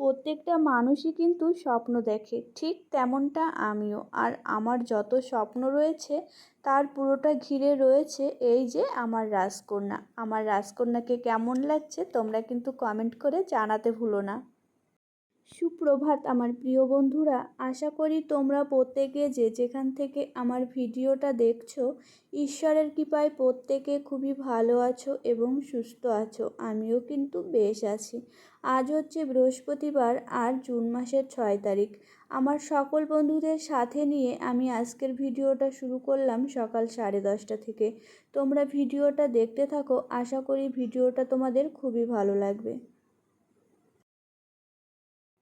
প্রত্যেকটা মানুষই কিন্তু স্বপ্ন দেখে, ঠিক তেমনটা আমিও। আর আমার যত স্বপ্ন রয়েছে, তার পুরোটা ঘিরে রয়েছে এই যে আমার রাজকন্যা। আমার রাজকন্যাকে কেমন লাগছে, তোমরা কিন্তু কমেন্ট করে জানাতে ভুলো না। সুপ্রভাত আমার প্রিয় বন্ধুরা, আশা করি তোমরা প্রত্যেকে যে যেখান থেকে আমার ভিডিওটা দেখছ, ঈশ্বরের কৃপায় প্রত্যেকে খুবই ভালো আছো এবং সুস্থ আছো। আমিও কিন্তু বেশ আছি। আজ হচ্ছে বৃহস্পতিবার, আর জুন মাসের ছয় তারিখ। আমার সকল বন্ধুদের সাথে নিয়ে আমি আজকের ভিডিওটা শুরু করলাম সকাল সাড়ে দশটা থেকে। তোমরা ভিডিওটা দেখতে থাকো, আশা করি ভিডিওটা তোমাদের খুবই ভালো লাগবে।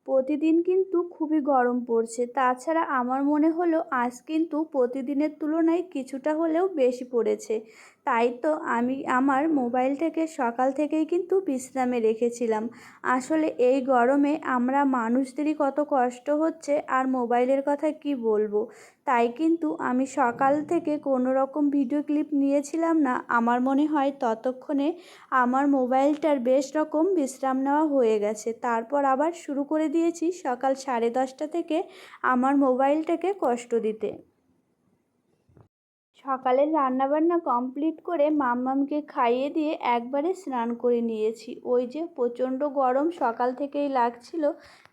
প্রতিদিন কিন্তু খুবই গরম পড়ছে। তাছাড়া আমার মনে হলো আজ কিন্তু প্রতিদিনের তুলনায় কিছুটা হলেও বেশি পড়েছে। তাই তো আমি আমার মোবাইলটাকে সকাল থেকেই কিন্তু বিশ্রামে রেখেছিলাম। আসলে এই গরমে আমরা মানুষদেরই কত কষ্ট হচ্ছে আর মোবাইলের কথা কি বলব? তাই কিন্তু আমি সকাল থেকে কোনো রকম ভিডিও ক্লিপ নিয়েছিলাম না। আমার মনে হয় ততক্ষণে আমার মোবাইলটার বেশ রকম বিশ্রাম নেওয়া হয়ে গেছে। তারপর আবার শুরু করে দিয়েছি সকাল সাড়ে দশটা থেকে আমার মোবাইলটাকে কষ্ট দিতে। সকালের রান্নাবান্না কমপ্লিট করে মাম্মামকে খাইয়ে দিয়ে একবারে স্নান করে নিয়েছি। ওই যে প্রচণ্ড গরম সকাল থেকেই লাগছিল,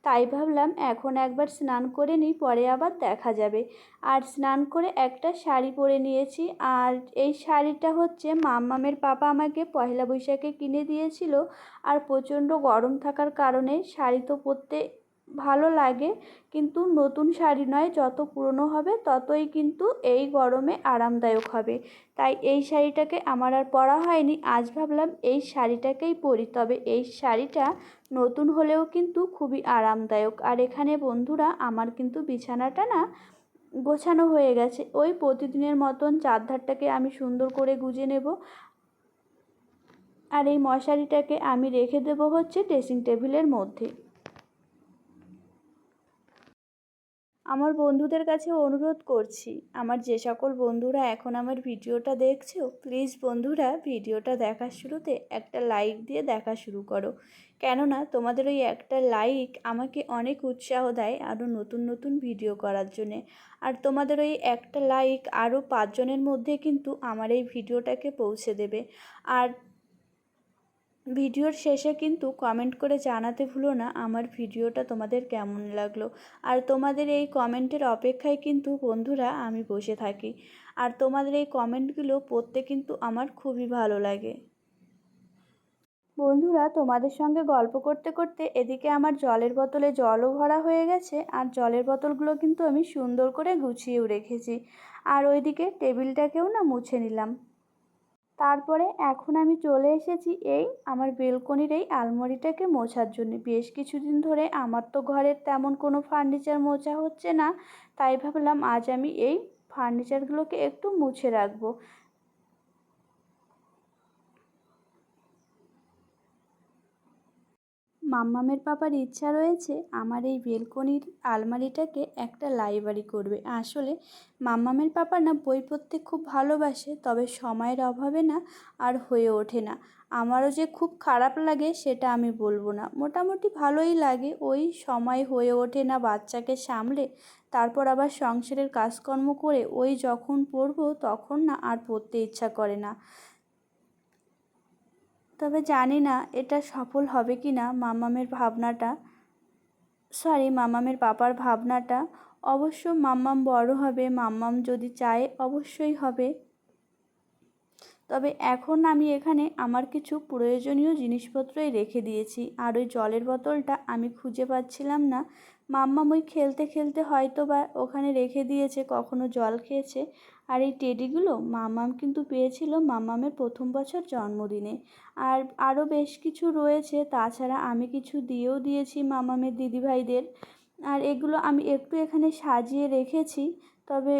তাই ভাবলাম এখন একবার স্নান করে নিই, পরে আবার দেখা যাবে। আর স্নান করে একটা শাড়ি পরে নিয়েছি, আর এই শাড়িটা হচ্ছে মাম্মামের পাপা আমাকে পয়লা বৈশাখে কিনে দিয়েছিল। আর প্রচণ্ড গরম থাকার কারণে শাড়ি তো পরতে ভালো লাগে। কিন্তু নতুন শাড়ি নয়, যত পুরনো হবে, ততই কিন্তু এই গরমে আরামদায়ক হবে। তাই এই শাড়িটাকে আমার আর পরা হয়নি। আজ ভাবলাম এই শাড়িটাকেই পরি। তবে এই শাড়িটা নতুন হলেও কিন্তু খুবই আরামদায়ক। আর এখানে বন্ধুরা, আমার কিন্তু বিছানাটা না গোছানো হয়ে গেছে। ওই প্রতিদিনের মতন চারধারটাকে আমি সুন্দর করে গুজে নেব। আর এই মশারিটাকে আমি রেখে দেবো হচ্ছে ড্রেসিং টেবিলের মধ্যে। আমার বন্ধুদের কাছে অনুরোধ করছি, আমার যে সকল বন্ধুরা এখন আমার ভিডিওটা দেখছ প্লিজ বন্ধুরা ভিডিওটা দেখার শুরুতে একটা লাইক দিয়ে দেখা শুরু করো। কেননা তোমাদের ওই একটা লাইক আমাকে অনেক উৎসাহ দেয় আরও নতুন নতুন ভিডিও করার জন্যে। আর তোমাদের ওই একটা লাইক আরও পাঁচজনের মধ্যে কিন্তু আমার এই ভিডিওটাকে পৌঁছে দেবে। আর ভিডিওর শেষে কিন্তু কমেন্ট করে জানাতে ভুলো না আমার ভিডিওটা তোমাদের কেমন লাগল। আর তোমাদের এই কমেন্টের অপেক্ষায় কিন্তু বন্ধুরা আমি বসে থাকি। আর তোমাদের এই কমেন্টগুলো পড়তে কিন্তু আমার খুবই ভালো লাগে। বন্ধুরা, তোমাদের সঙ্গে গল্প করতে করতে এদিকে আমার জলের বোতলে জলও ভরা হয়ে গেছে আর জলের বোতলগুলো কিন্তু আমি সুন্দর করে গুছিয়েও রেখেছি। আর ওইদিকে টেবিলটাকেও না মুছে নিলাম। তারপরে এখন আমি চলে এসেছি এই আমার বেলকনির এই আলমারিটাকে মোছার জন্য। বেশ কিছুদিন ধরে আমার তো ঘরের তেমন কোনো ফার্নিচার মোছা হচ্ছে না, তাই ভাবলাম আজ আমি এই ফার্নিচারগুলোকে একটু মুছে রাখব। মাম্মামের পাপার ইচ্ছা রয়েছে, আমার এই বেলকনির আলমারিটাকে একটা লাইব্রেরি করবে। আসলে মাম্মামের পাপা না বই পড়তে খুব ভালোবাসে, তবে সময়ের অভাবে না আর হয়ে ওঠে না। আমারও যে খুব খারাপ লাগে সেটা আমি বলব না। মোটামুটি ভালোই লাগে, ওই সময় হয়ে ওঠে না বাচ্চাকে সামলে, তারপর আবার সংসারের কাজকর্ম করে ওই যখন পড়ব তখন না আর পড়তে ইচ্ছা করে না। তবে জানি না এটা সফল হবে কি না মামামের ভাবনাটা। সরি মামামের পাপার ভাবনাটা। অবশ্য মাম্মাম বড় হবে, মাম্মাম যদি চায় অবশ্যই হবে। তবে এখন আমি এখানে আমার কিছু প্রয়োজনীয় জিনিসপত্রই রেখে দিয়েছি, আর ওই জলের বোতলটা আমি খুঁজে পাচ্ছিলাম না। মাম্মাম ওই খেলতে খেলতে হয়তো বা ওখানে রেখে দিয়েছে, কখনো জল খেয়েছে। আর এই টেডিগুলো মামাম কিন্তু পেয়েছিল মামামের প্রথম বছর জন্মদিনে। আর আরও বেশ কিছু রয়েছে, তাছাড়া আমি কিছু দিয়েও দিয়েছি মামামের দিদিভাইদের। আর এগুলো আমি একটু এখানে সাজিয়ে রেখেছি, তবে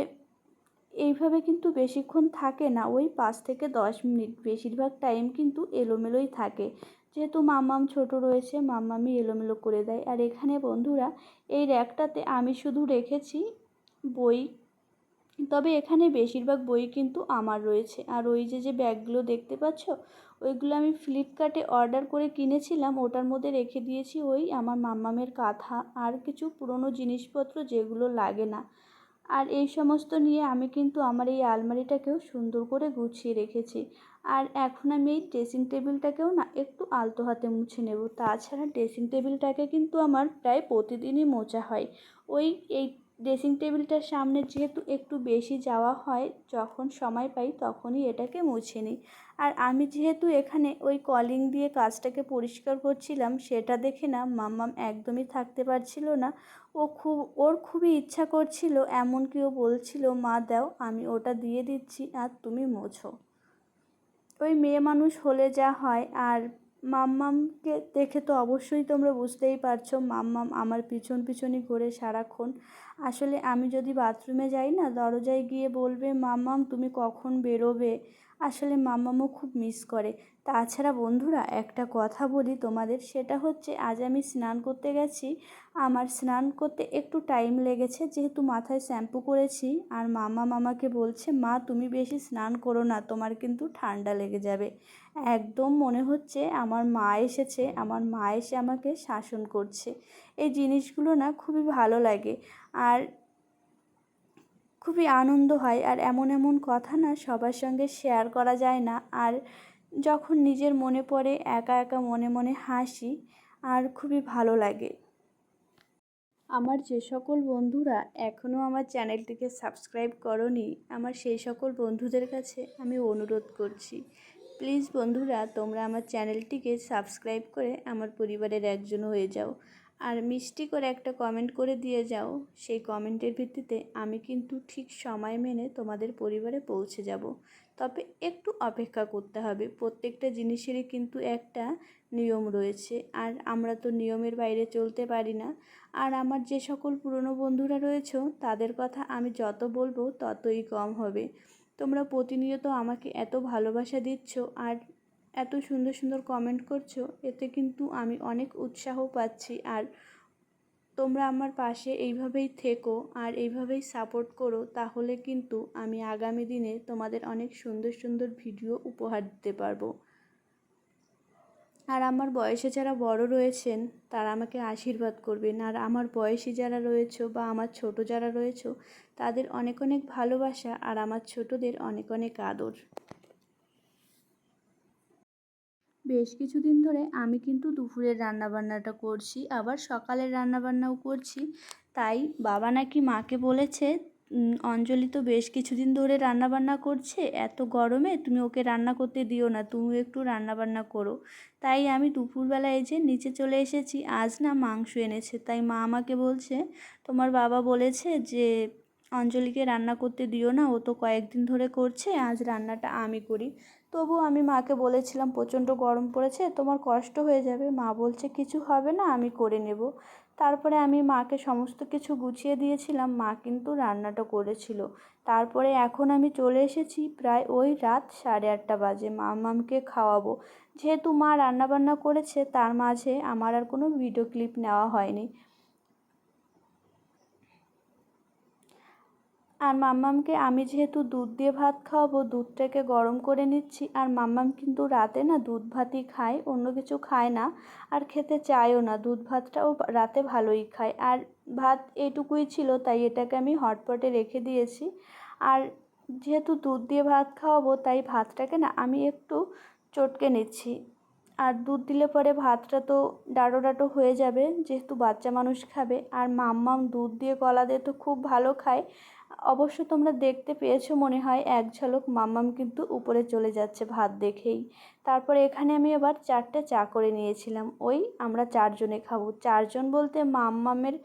এইভাবে কিন্তু বেশিক্ষণ থাকে না। ওই পাঁচ থেকে দশ মিনিট বেশিরভাগ টাইম কিন্তু এলোমেলোই থাকে। যেহেতু মাম্মাম ছোট রয়েছে মাম্মামি এলোমেলো করে দেয়। আর এখানে বন্ধুরা, এই র্যাকটাতে আমি শুধু রেখেছি বই তবে এখানে বেশিরভাগ বই কিন্তু আমার রয়েছে। আর ওই যে যে ব্যাগগুলো দেখতে পাচ্ছ, ওইগুলো আমি ফ্লিপকার্টে অর্ডার করে কিনেছিলাম। ওটার মধ্যে রেখে দিয়েছি ওই আমার মাম্মামের কাঁথা আর কিছু পুরনো জিনিসপত্র যেগুলো লাগে না। আর এই সমস্ত নিয়ে আমি কিন্তু আমার এই আলমারিটাকেও সুন্দর করে গুছিয়ে রেখেছি। আর এখন আমি এই ড্রেসিং টেবিলটাকেও না একটু আলতো হাতে মুছে নেব। তাছাড়া ড্রেসিং টেবিলটাকে কিন্তু আমার প্রায় প্রতিদিনই মোছা হয়। ওই এই ড্রেসিং টেবিলটার সামনে যেহেতু একটু বেশি যাওয়া হয়, যখন সময় পাই তখনই এটাকে মুছে নিই। আর আমি যেহেতু এখানে ওই কলিং দিয়ে কাজটাকে পরিষ্কার করছিলাম, সেটা দেখে না মাম্মাম একদমই থাকতে পারছিল না। ও খুব, ওর খুবই ইচ্ছা করছিল, এমনকি ও বলছিল, মা, দাও, আমি ওটা দিয়ে দিচ্ছি, আর তুমি মোছো। ওই মেয়ে মানুষ হলে যা হয়, আর মাম্মামকে দেখে তো অবশ্যই তোমরা বুঝতেই পারছ, মাম্মাম আমার পিছন পিছনই ঘোরে সারাক্ষণ। আসলে আমি যদি বাথরুমে যাই না, দরজায় গিয়ে বলবে, মাম্মাম, তুমি কখন বেরোবে? আসলে মাম্মামও খুব মিস করে। তাছাড়া বন্ধুরা, একটা কথা বলি তোমাদের, সেটা হচ্ছে আজ আমি স্নান করতে গেছি। আমার স্নান করতে একটু টাইম লেগেছে, যেহেতু মাথায় শ্যাম্পু করেছি। আর মামা মামাকে বলছে, মা, তুমি বেশি স্নান করো না, তোমার কিন্তু ঠান্ডা লেগে যাবে। একদম মনে হচ্ছে আমার মা এসেছে, আমার মা এসে আমাকে শাসন করছে। এই জিনিসগুলো না খুবই ভালো লাগে। আর খুবই আনন্দ হয়। আর এমন এমন কথা না সবার সঙ্গে শেয়ার করা যায় না। আর যখন নিজের মনে পড়ে, একা একা মনে মনে হাসি আর খুবই ভালো লাগে। আমার যে সকল বন্ধুরা এখনও আমার চ্যানেলটিকে সাবস্ক্রাইব করনি, আমার সেই সকল বন্ধুদের কাছে আমি অনুরোধ করছি, প্লিজ বন্ধুরা তোমরা আমার চ্যানেলটিকে সাবস্ক্রাইব করে আমার পরিবারের একজন হয়ে যাও। আর মিষ্টি করে একটা কমেন্ট করে দিয়ে যাও, সেই কমেন্টের ভিত্তিতে আমি কিন্তু ঠিক সময় মেনে তোমাদের পরিবারে পৌঁছে যাব। তবে একটু অপেক্ষা করতে হবে। প্রত্যেকটা জিনিসেরই কিন্তু একটা নিয়ম রয়েছে। আর আমরা তো নিয়মের বাইরে চলতে পারি না। আর আমার যে সকল পুরনো বন্ধুরা রয়েছে, তাদের কথা আমি যত বলব ততই কম হবে। তোমরা প্রতিনিয়ত আমাকে এত ভালোবাসা দিচ্ছ আর এত সুন্দর সুন্দর কমেন্ট করছ, এতে কিন্তু আমি অনেক উৎসাহ পাচ্ছি। আর তোমরা আমার পাশে এইভাবেই থেকো আর এইভাবেই সাপোর্ট করো, তাহলে কিন্তু আমি আগামী দিনে তোমাদের অনেক সুন্দর সুন্দর ভিডিও উপহার দিতে পারব। আর আমার বয়সে যারা বড় রয়েছেন, তারা আমাকে আশীর্বাদ করবেন। আর আমার বয়সী যারা রয়েছে বা আমার ছোট যারা রয়েছে, তাদের অনেক অনেক ভালোবাসা আর আমার ছোটদের অনেক অনেক আদর। বেশ কিছুদিন ধরে আমি কিন্তু দুপুরের রান্নাবান্নাটা করছি, আবার সকালের রান্নাবান্নাও করছি। তাই বাবা নাকি মাকে বলেছে অঞ্জলি তো বেশ কিছুদিন ধরে রান্নাবান্না করছে, এত গরমে তুমি ওকে রান্না করতে দিও না, তুমি একটু রান্নাবান্না করো। তাই আমি দুপুরবেলা এই যে নিচে চলে এসেছি, আজ না মাংস এনেছে। তাই মা আমাকে বলছে, তোমার বাবা বলেছে যে অঞ্জলিকে রান্না করতে দিও না, ও তো কয়েকদিন ধরে করছে, আজ রান্নাটা আমি করি। তবু আমি মাকে বলেছিলাম, প্রচণ্ড গরম পড়েছে, তোমার কষ্ট হয়ে যাবে। মা বলছে, কিছু হবে না, আমি করে নেব। তারপরে আমি মাকে সমস্ত কিছু গুছিয়ে দিয়েছিলাম, মা কিন্তু রান্নাটা করেছিল। তারপরে এখন আমি চলে এসেছি প্রায় ওই রাত সাড়ে আটটা বাজে মামকে খাওয়াবো। যেহেতু মা রান্নাবান্না করেছে, তার মাঝে আমার আর কোনো ভিডিও ক্লিপ নেওয়া হয়নি। আর মাম্মামকে আমি যেহেতু দুধ দিয়ে ভাত খাওয়াবো, দুধটাকে গরম করে নিচ্ছি। আর মাম্মাম কিন্তু রাতে না দুধ ভাতই খায়, অন্য কিছু খায় না। আর খেতে চায়ও না, দুধ ভাতটাও রাতে ভালোই খায়। আর ভাত এটুকুই ছিল, তাই এটাকে আমি হটপটে রেখে দিয়েছি। আর যেহেতু দুধ দিয়ে ভাত খাওয়াবো, তাই ভাতটাকে না আমি একটু চটকে নিচ্ছি। আর দুধ দিলে পরে ভাতটা তো ডাটো ডাটো হয়ে যাবে, যেহেতু বাচ্চা মানুষ খাবে। আর মাম্মাম দুধ দিয়ে কলা দিয়ে তো খুব ভালো খায়। অবশ্য তোমরা দেখতে পেয়েছ মনে হয় এক ঝলক মাম্মাম কিন্তু উপরে চলে যাচ্ছে ভাত দেখেই। তারপরে এখানে আমি এবার চারটে চা করে নিয়েছিলাম। ওই আমরা চারজনে খাব। চারজন বলতে মাম্মামের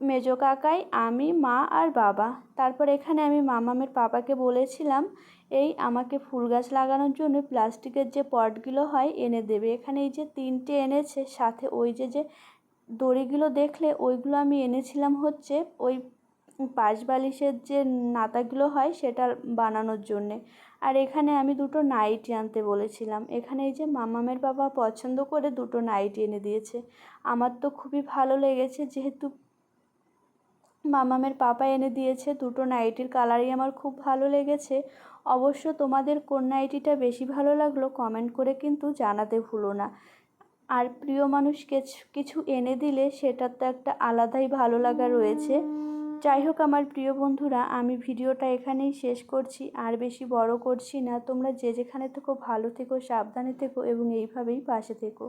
মেজো কাকাই, আমি, মা আর বাবা। তারপর এখানে আমি মামামের পাপাকে বলেছিলাম, এই আমাকে ফুল গাছ লাগানোর জন্য প্লাস্টিকের যে পটগুলো হয় এনে দেবে। এখানে এই যে তিনটে এনেছে, সাথে ওই যে যে দড়িগুলো দেখলে ওইগুলো আমি এনেছিলাম হচ্ছে ওই পাশ বালিশের যে নাতাগুলো হয় সেটা বানানোর জন্যে। আর এখানে আমি দুটো নাইটি আনতে বলেছিলাম। এখানে এই যে মামামের বাবা পছন্দ করে দুটো নাইটি এনে দিয়েছে। আমার তো খুবই ভালো লেগেছে, যেহেতু মামামের পাপা এনে দিয়েছে দুটো নাইটির কালারই আমার খুব ভালো লেগেছে। অবশ্য তোমাদের কোন নাইটিটা বেশি ভালো লাগল কমেন্ট করে কিন্তু জানাতে ভুলো না। আর প্রিয় মানুষ কিছু এনে দিলে সেটার তো একটা আলাদাই ভালো লাগা রয়েছে। যাই হোক আমার প্রিয় বন্ধুরা, আমি ভিডিওটা এখানেই শেষ করছি। আর বেশি বড় করছি না, তোমরা যে যেখানে থেকো ভালো থেকো, সাবধানে থেকো এবং এইভাবেই পাশে থেকো।